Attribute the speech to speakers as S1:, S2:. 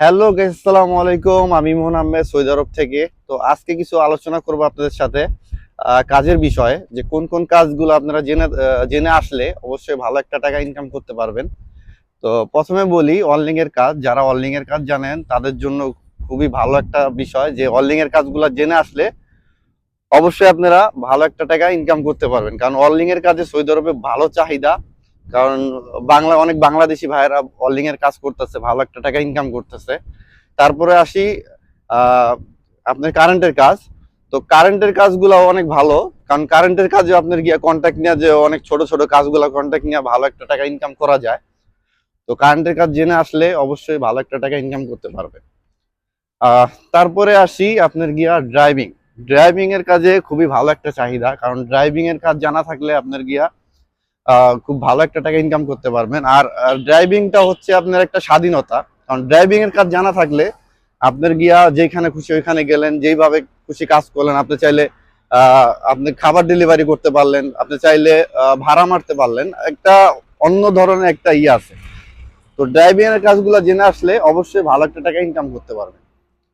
S1: Hello আসসালামু আলাইকুম। আমি মোহন আহমেদ, সৌদি আরব থেকে। তো আজকে কিছু আলোচনা করব আপনাদের সাথে। কাজের বিষয়ে, যে কোন কোন কাজগুলো আপনারা জেনে জেনে আসলে অবশ্যই ভালো একটা টাকা ইনকাম করতে পারবেন। তো প্রথমে বলি অনলিং এর কাজ। যারা অনলিং এর কাজ জানেন, তাদের জন্য খুবই ভালো একটা বিষয় যে অনলিং এর কাজগুলো জেনে আসলে অবশ্যই আপনারা ভালো একটা টাকা ইনকাম করতে পারবেন। কারণ অনলিং এর কাজে সৌদি আরবে ভালো চাহিদা। কারণ বাংলা, অনেক বাংলাদেশি ভাইয়েরা অনলিং এর কাজ করতেছে, ভালো একটা টাকা ইনকাম করতেছে। তারপরে আসি আপনার কারেন্টের কাজ। তো কারেন্টের কাজগুলো অনেক ভালো, কারণ কারেন্টের কাজে আপনার গিয়ে কন্ট্যাক্ট নিয়ে যে অনেক ছোট ছোট কাজগুলো কন্ট্যাক্ট নিয়ে ভালো একটা টাকা ইনকাম করা যায়। তো কারেন্টের কাজ জেনে আসলে অবশ্যই ভালো একটা টাকা ইনকাম করতে পারবে তারপরে আসি আপনার গিয়া ড্রাইভিং ড্রাইভিং এর কাজে খুবই ভালো একটা চাহিদা, কারণ ড্রাইভিং এর কাজ জানা থাকলে আপনার গিয়া খুব ভালো একটা টাকা ইনকাম করতে পারবেন। আর ড্রাইভিংটা হচ্ছে আপনার একটা স্বাধীনতা। কারণ ড্রাইভিং এর কাজ জানা থাকলে আপনার গিয়া যেখানে খুশি ওইখানে গেলেন, যেইভাবে খুশি কাজ করলেন, আপনি চাইলে আপনি খাবার ডেলিভারি করতে পারলেন, আপনি চাইলে ভাড়া মারতে পারলেন। একটা অন্য ধরনের একটা ইয়ে আছে। তো ড্রাইভিং এর কাজগুলো জেনে আসলে অবশ্যই ভালো একটা টাকা ইনকাম করতে পারবেন।